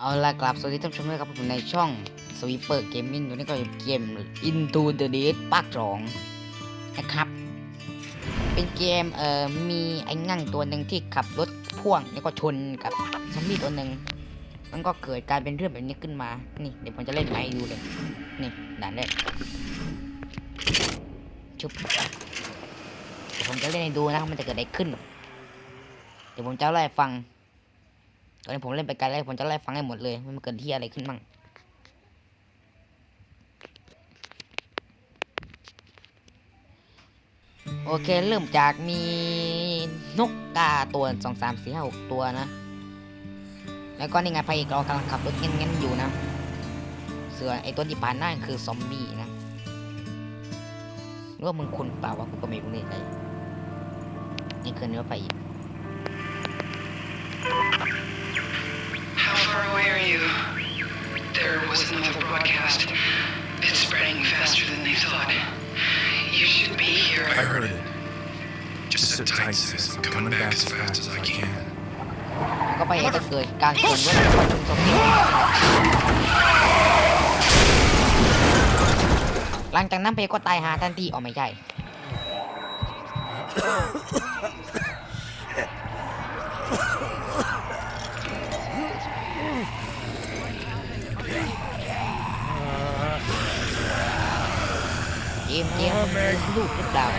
เอาละกลับสวัสดีท่านผู้ชมด้วยครับผมในช่องสวีเปอร์เกมมิ่งอยู่นี่ก็อยู่เกม Into the Dead ภาคสองนะครับ เป็นเกมเอ่อมีไอ้งั่งตัวหนึ่งที่ขับรถพ่วงแล้วก็ชนกับซอมบี้ตัวหนึ่งมันก็เกิดการเป็นเรื่องแบบนี้ขึ้นมา นี่เดี๋ยวผมจะเล่นให้ดูเลย นี่ด่านแรกชุบเดี๋ยวผมจะเล่นให้ดูนะมันจะเกิดอะไรขึ้น เดี๋ยวผมจะเล่าให้ฟัง ตอนนี้ผมเล่นไปไกลแล้วผมจะไล่ฟังให้หมดเลยมันเกิดที่อะไรขึ้นมั่งโอเคเริ่มจากมีนกกาตัวสองสามสี่ห้าหกตัวนะ แล้วก็นี่ไงพระเอกเรากำลังขับรถเงี้ยๆอยู่นะ เส่วนไอตัวที่ผ่านหน้าคือซอมบี้นะรือว่ามึงคุณเปล่าวะกูก็ไม่รู้เลยใจนี่คือเนื้อพระเอก away are you? There was another broadcast. It's spreading faster than they thought. You should be I here. heard it. Just sit tight, sis. I'm coming back as fast as I can. ก็ไปก็เกิดการชนรถแล้วก็ชนซอมบี้หลังจากนั้นเพก็ตายหาทันทีอ๋อไม่ใช่ เกมเกมมัน ลืมลูกหรือเปล่าน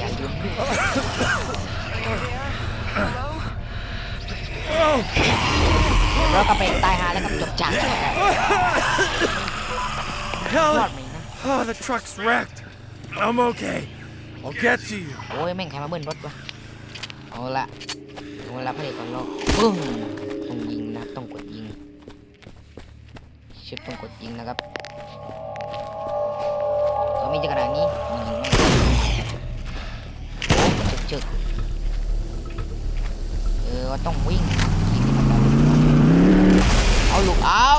อย่าลืมลูกแล้วก็ไปตายหาแล้วก็จบจากเลยอะรอดไหมนะ Oh, the truck's wrecked. I'm okay. I'll get to you. โอ้ยแม่งใครมาเบิ้ลรถวะเอาละถึงเวลาพระเอกของเราปึ้งต้องยิงนะครับต้องกดยิงชิปต้องกดยิงนะครับ ก็มีจะขนาดนี้มียิงแม่งโอ้ชึกชึกเออว่าต้องวิ่งเอาลูกเอา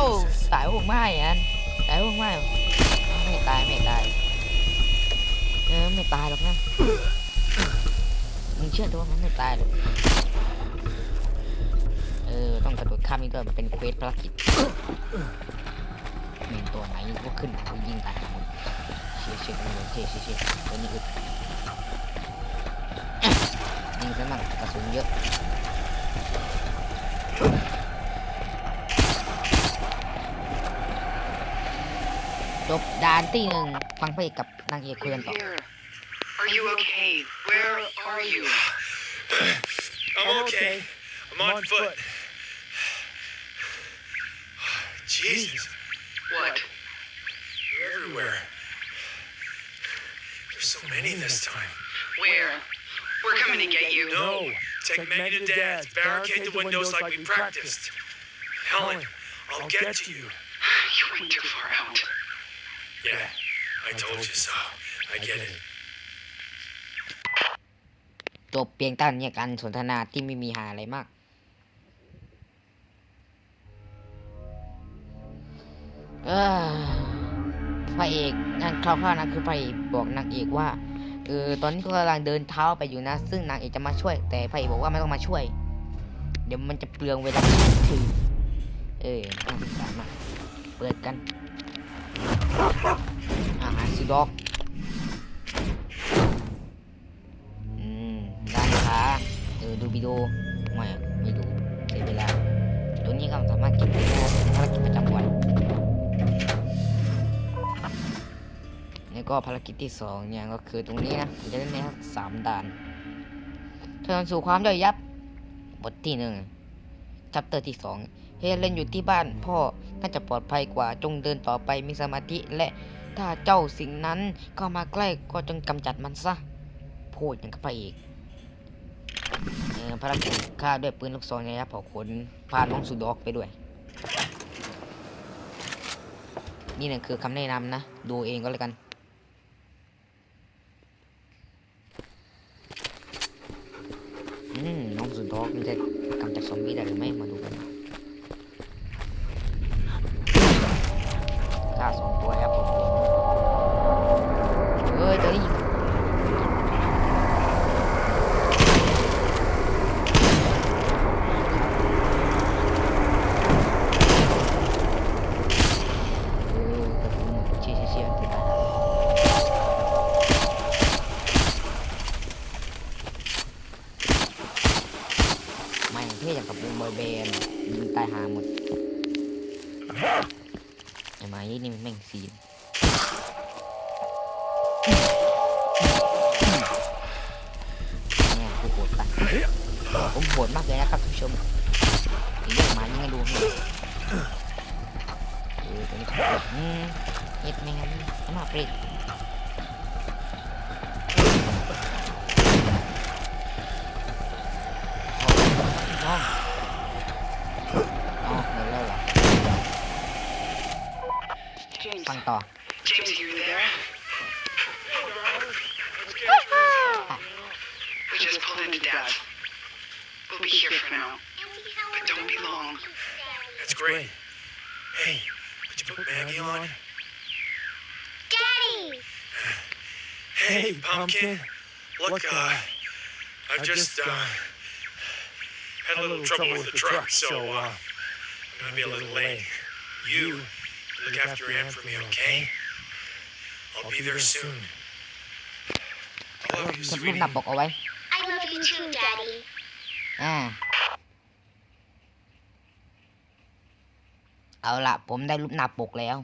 ตายพวกไม่อันตายพวกไม่ไม่ตายไม่ตายเออไม่ตายหรอกนะมึงเชื่อตัวมันไม่ตายหรอกเออต้องกระโดดข้ามนี่ด้วยมันเป็นเควสภารกิจมีตัวไหนก็ขึ้นไปยิงตายหมด ชี่ยเชี่ยเลยเชี่ยเชี่ยเชี่ยตัวนี้อึดยิงซะมั่งกระสุนเยอะจบด่านที่หนึ่งฟังพระเอกกับนางเอกคุยกันต่อ Are you okay? Where are you? I'm okay. I'm on foot. Jesus, What? you're everywhere. There's so many this time. Where? We're coming to get you. No, take Maggie to Dad's. Barricade the windows like we practiced. Helen, I'll get to you. You went too far out. Yeah, I told you so. I get it. จบเพียงเท่านี้การสนทนาที่ไม่มีหาอะไรมากเออพ ระเอกนั่นคร่าวๆนะคือพระเอกบอกนางเอกว่าเออตอนนี้กำลังเดินเท้าไปอยู่นะ ซึ่งนางเอกจะมาช่วย แต่พระเอกบอกว่าไม่ต้องมาช่วย เดี๋ยวมันจะเปลืองเวลาถือเออน่าสงสารมากเปิดกันอาหารซีดอกอืมร้านค้าเออดูวิดีโอ แล้วก็ภารกิจที่สองเนี่ยก็คือตรงนี้นะผมจะเล่นในสามด่านเทินสู่ความย่อยยับบทที่หนึ่งชัปเตอร์ที่สองเฮเลนอยู่ที่บ้านพ่อน่าจะปลอดภัยกว่าจงเดินต่อไปมีสมาธิและถ้าเจ้าสิ่งนั้นเข้ามาใกล้ก็จงกำจัดมันซะพูดอย่างกับพระเอกเออภารกิจฆ่าด้วยปืนลูกซองระยะเผาขนพาน้องสุดอกไปด้วย นี่นะคือคำแนะนำนะ ดูเองก็แล้วกัน อืม น้องสุดอกมันจะกำจัดซอมบี้ได้หรือไม่มาดูกันฆ่าสองตัว ไอ้ไม้นี่มันแม่งซีนเนี่ยกูโหดปะผมโหดมากเลยนะครับท่านผู้ชมไอ้เรื่องไมายังไงดูเนี่ยเออตัวนี้ก็เอ็ดแม่งขนาเปรต ฟังต่อ James, are you there? We just pulled into Dad's. We'll be here for now, but don't be long. That's great. Hey, could you put Maggie on? Daddy! Hey, Pumpkin. Look, uh, I've just, uh, had a little trouble with the truck, so, uh, I'm gonna be a little late. You look after Aunt for me, okay? I'll be there soon. I love you, เก็บรูป sweetie. หน้าปกเอาไว้ I love you too, Daddy. อ่า เอาละผมได้รูปหน้าปกแล้ว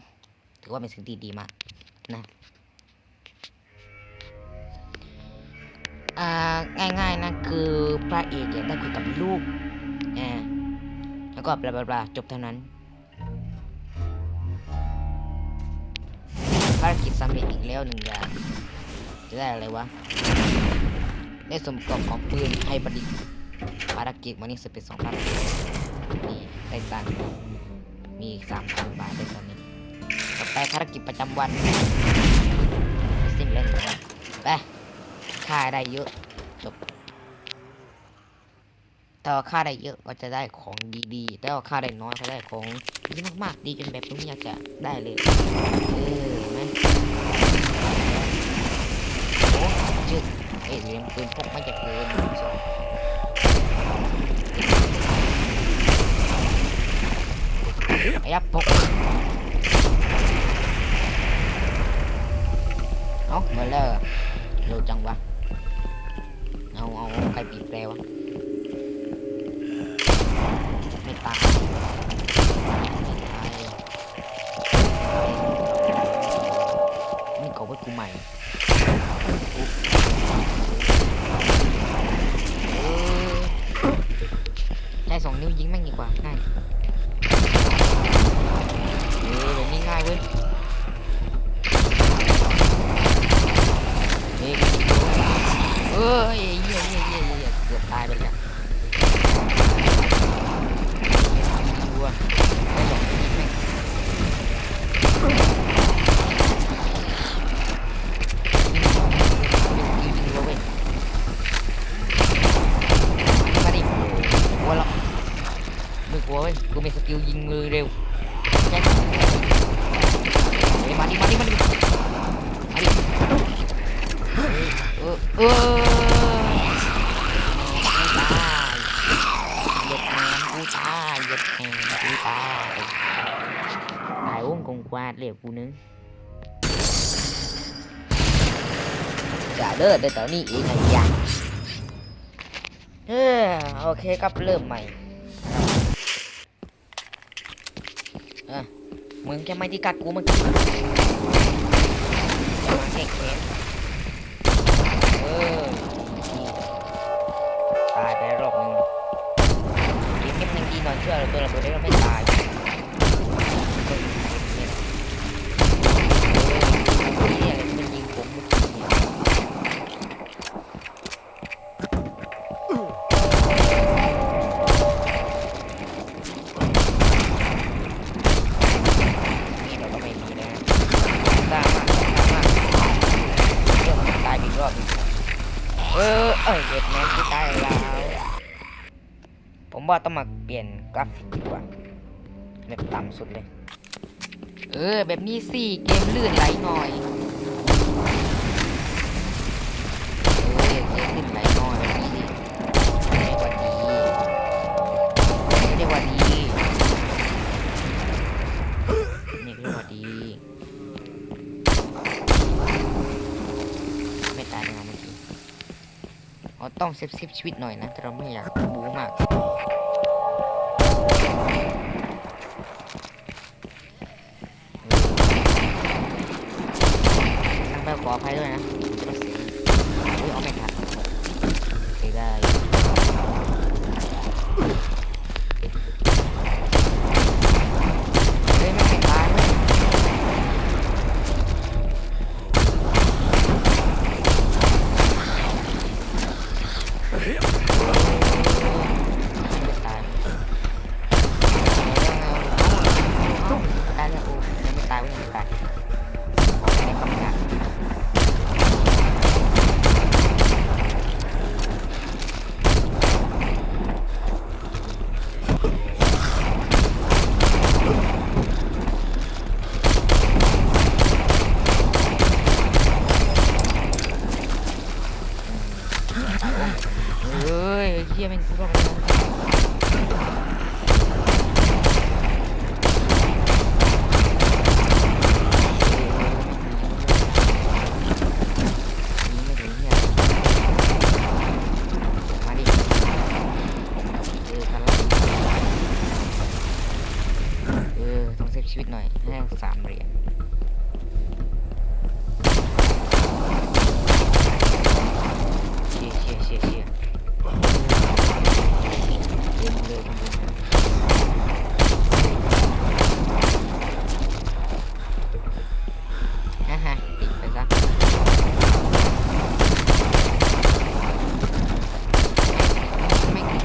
ถือว่าเป็นสิ่งที่ดีมากนะอ่าง่ายๆนะคือพระเอกเนี่ยได้คุยกับลูกอ่าแล้วก็บลาบลาบลาจบเท่านั้น ภารกิจสำเร็จอีกแล้วหนึ่งอย่างจะได้อะไรวะได้สมกรอบของปืนไฮบริดภารกิจวันนี้สิบเป็นสองภารกิจนี่ได้ตังค์มีสามพันบาทได้ตอนนี้ ต่อไปภารกิจประจำวันสิ้นเล่นแล้วไปค่าได้เยอะจบถ้าว่าค่าได้เยอะก็จะได้ของดีๆแต่ว่าค่าได้น้อยก็ได้ของดีมากๆดีจนแบบผมอยากจะได้เลยเออ จึกเอ้ยเรียนปืนพกมาจากเกินสองไอ้ยับพกเอาเมลเลิกเร็วจังวะเอาเอาใครปิดแปลวะ ยเหี้ยเหี้ยเหี้ยเหี้ยเกือบตายไปแล้วดูอะไม่หลงยิงแม่งยิงยิงเว้ยมาดิกลัวหรอกไม่กลัวเว้ยกูมีสกิลยิงมือเร็วแจ็คเฮ้ยมาดิมาดิมาดิมาดิเออเออ ตายเหยียดแมงกูตายตายโอ้งกงกวาดเรียกกูนึงจะเลิศได้ตอนนี้เองไงยะเออโอเคครับเริ่มใหม่เออมึงแค่ไม่ที่กัดกูมึง เออเอ้ยเด็ดแมนที่ตายแล้วผมว่าต้องมาเปลี่ยนกราฟิกดีกว่าแบบต่ำสุดเลย เออ แบบนี้สิเกมลื่นไหลหน่อย ต้องเซฟเซฟชีวิตหน่อยนะแต่เราไม่อยากบู๊มาก ชีวิตหน่อยให้สามเหรียญเชียร์เชียร์เชียร์เชียร์เล่นเลยเล่นเลยฮ่าฮ่าติดไปซะไม่ติด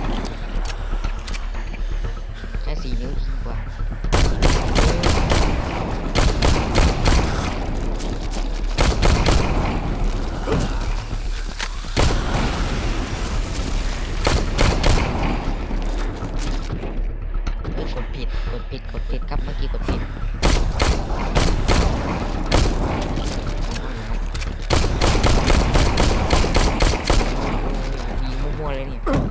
ใช้สีนิ้วยิงกว่า เออกดผิด กดผิด กดผิดครับ เมื่อกี้กดผิด ยิ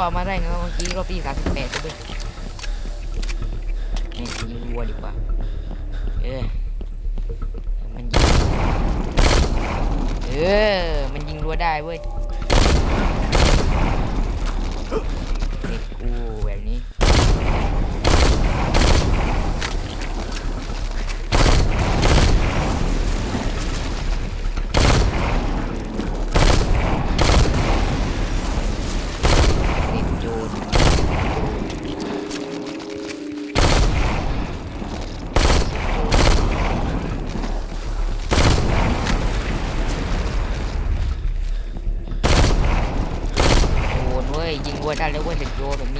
ชี่ยกูรอดมาได้ไงวะเมื่อกี้รอบที่สามสิบแปดด้วยนี่ยิงวัวดีกว่า เออ มันยิง เออ มันยิงรัวได้เว้ยเด็กกูแบบนี้ เด็กโจรโจรเว้ ยยิงวัวได้แล้วเว้ยเด็กโจรแบบนี้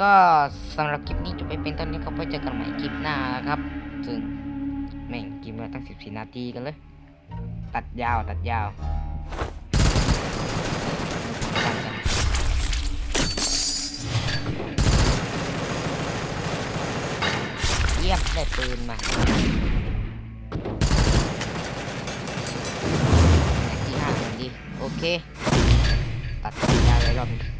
ก็สำหรับคลิปนี้จะไปเป็นตอนนี้ก็ไปเจอกันใหม่คลิปหน้าครับ ซึ่งแม่งกินมาตั้ง 14 นาทีกันเลย ตัดยาวตัดยาวเยี่ยมได้ปืนมาที่ห้าดี โอเค ตัดยาวเลยรอบนี้